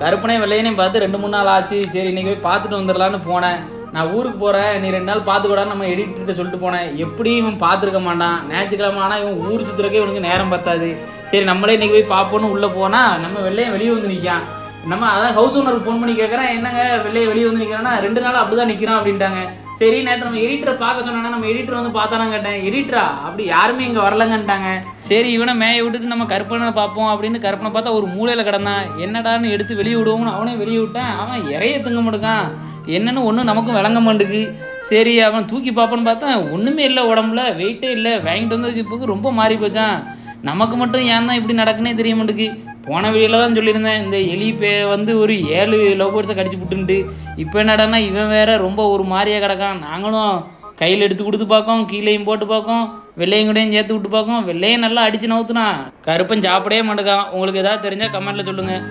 கருப்பனையும் வெள்ளையனையும் பார்த்து ரெண்டு மூணு நாள் ஆச்சு. சரி இன்றைக்கி போய் பார்த்துட்டு வந்துடலான்னு போனேன். நான் ஊருக்கு போகிறேன் நீ ரெண்டு நாள் பார்த்துக்கூடாது நம்ம எடிட்டர்கிட்ட சொல்லிட்டு போனேன். எப்படியும் இவன் பார்த்துருக்க மாட்டான்? ஞாயிற்றுக்கிழமை ஆனால் இவன் ஊர் சுற்றுறக்கே இவனுக்கு நேரம் பத்தாது. சரி நம்மளே இன்றைக்கி போய் பார்ப்போன்னு உள்ளே போனால் நம்ம வெள்ளையன் வெளியே வந்து நிற்கான் நம்ம அதான் ஹவுஸ் ஓனருக்கு ஃபோன் பண்ணி கேட்குறேன் என்னங்க வெள்ளைய வெளியே வந்து நிற்கிறான்னா ரெண்டு நாள் அப்படி தான் நிற்கிறான் அப்படின்ட்டாங்க. சரி நேற்று நம்ம எடிட்டரை பார்க்க சொன்னா நம்ம எடிட்டர் வந்து பார்த்தானா கேட்டேன். எடிட்டரா அப்படி யாருமே இங்கே வரலங்கன்ட்டாங்க. சரி இவனை மேய விட்டுட்டு நம்ம கற்பனை பார்ப்போம் அப்படின்னு கற்பனை பார்த்தா ஒரு மூலையில் கிடந்தான். என்னடான்னு எடுத்து வெளியே விடுவோம்னு அவனே வெளியே விட்டேன். அவன் இறைய தூங்க மாட்டுக்கான். என்னன்னு ஒன்றும் நமக்கும் விளங்க மாட்டுக்கு சரி அவன் தூக்கி பார்ப்போன்னு பார்த்தா ஒன்றுமே இல்லை உடம்புல வெயிட்டே இல்லை. வாங்கிட்டு வந்ததுக்கு இப்போ ரொம்ப மாறி போச்சான் நமக்கு மட்டும் ஏன் தான் இப்படி நடக்குன்னே தெரிய மாட்டுக்கு போன வீடியோவில் தான் சொல்லியிருந்தேன் இந்த எலி பே வந்து ஒரு ஏழு லவ் பேர்ட்ஸை கடிச்சு விட்டுன்ட்டு இப்போ என்னடான்னா இவன் வேற ரொம்ப ஒரு மாதிரியாக கிடக்கான். நாங்களும் கையில் எடுத்து கொடுத்து பார்க்கோம் கீழேயும் போட்டு பார்க்கோம் வெள்ளையும் கூடயும் சேர்த்து விட்டு பார்க்கோம். வெள்ளையும் நல்லா அடிச்சு நவுத்துனா கருப்பன் சாப்பிடவே மாட்டேக்கான் உங்களுக்கு எதாவது தெரிஞ்சால் கமெண்ட்டில் சொல்லுங்கள்